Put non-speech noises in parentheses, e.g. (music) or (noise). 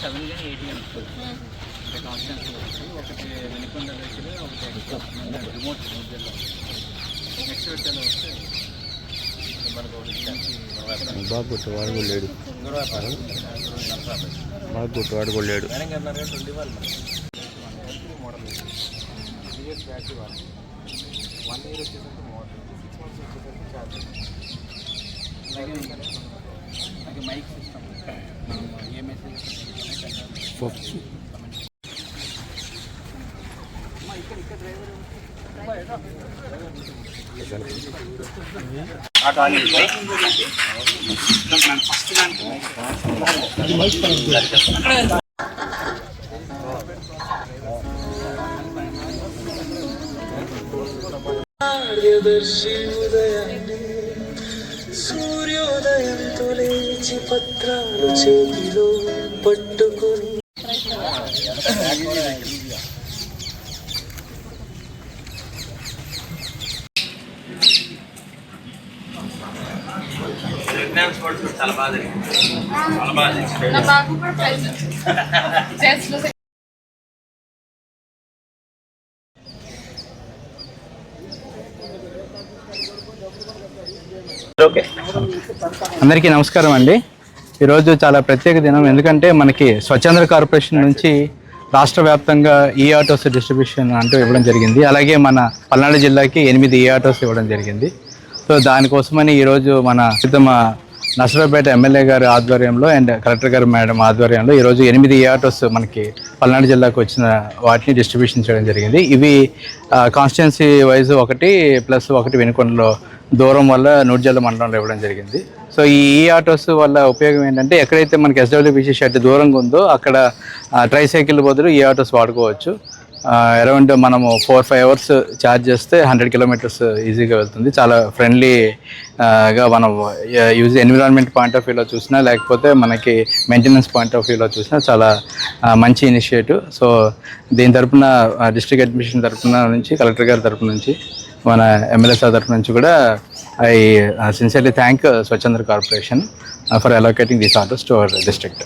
Seven కానీ eight అంటే కాన్స్టెన్స్ ఒకటి వెనుకొండ దగ్గర ఒకటి రిమోట్ జిల్లా. నెక్స్ట్ విడతలో వస్తే బాగా కొట్టు వాడు కూడా లేడు. బాగా కొట్టు వాడు కూడా లేడు. వన్ ఇయర్ వచ్చేసరికి మోడల్. సిక్స్ మంత్స్ వచ్చేసరికి ఛార్జ్ మైక్ సిస్టమ్ ఏ మెసేజ్ పప్పు. కార్యదర్శి ఉదయాన్నే సూర్యోదయంతో లేచి పత్రాలు చేతిలో పట్టుకొని. నా బాబు కూడా ప్రైజ్ (laughs) ఓకే. అందరికీ నమస్కారం అండి. ఈరోజు చాలా ప్రత్యేక దినం. ఎందుకంటే మనకి స్వచ్ఛంద్ర కార్పొరేషన్ నుంచి రాష్ట్ర వ్యాప్తంగా ఈ ఆటోస్ డిస్ట్రిబ్యూషన్ అంటూ ఇవ్వడం జరిగింది. అలాగే మన పల్నాడు జిల్లాకి ఎనిమిది ఈ ఆటోస్ ఇవ్వడం జరిగింది. సో దానికోసమని ఈరోజు మన మా నర్సరావుపేట ఎమ్మెల్యే గారి ఆధ్వర్యంలో అండ్ కలెక్టర్ గారు మేడం ఆధ్వర్యంలో ఈరోజు ఎనిమిది ఈ ఆటోస్ మనకి పల్నాడు జిల్లాకు వచ్చిన వాటిని డిస్ట్రిబ్యూషన్ చేయడం జరిగింది. ఇవి కాన్స్టిట్యున్సీ వైజ్ ఒకటి ప్లస్ ఒకటి వెనుకొండలో దూరం వల్ల నూర్జల్ల మండలంలో ఇవ్వడం జరిగింది. సో ఈ ఆటోస్ వల్ల ఉపయోగం ఏంటంటే ఎక్కడైతే మనకి ఎస్డబ్ల్యూబీసీ షెడ్ దూరంగా ఉందో అక్కడ ట్రై సైకిల్ బదులు ఈ ఆటోస్ వాడుకోవచ్చు. అరౌండ్ మనము ఫోర్ ఫైవ్ అవర్స్ ఛార్జ్ చేస్తే హండ్రెడ్ కిలోమీటర్స్ ఈజీగా వెళ్తుంది. చాలా ఫ్రెండ్లీగా మనం యూజ్ ఎన్విరాన్మెంట్ పాయింట్ ఆఫ్ వ్యూలో చూసినా లేకపోతే మనకి మెయింటెనెన్స్ పాయింట్ ఆఫ్ వ్యూలో చూసినా చాలా మంచి ఇనిషియేటివ్ సో దీని తరఫున డిస్ట్రిక్ట్ అడ్మిషన్ తరపున నుంచి కలెక్టర్ గారి తరపు నుంచి మన ఎమ్మెల్యే సార్ తరపు నుంచి కూడా I sincerely thank Swachh Andhra corporation for allocating these orders to our district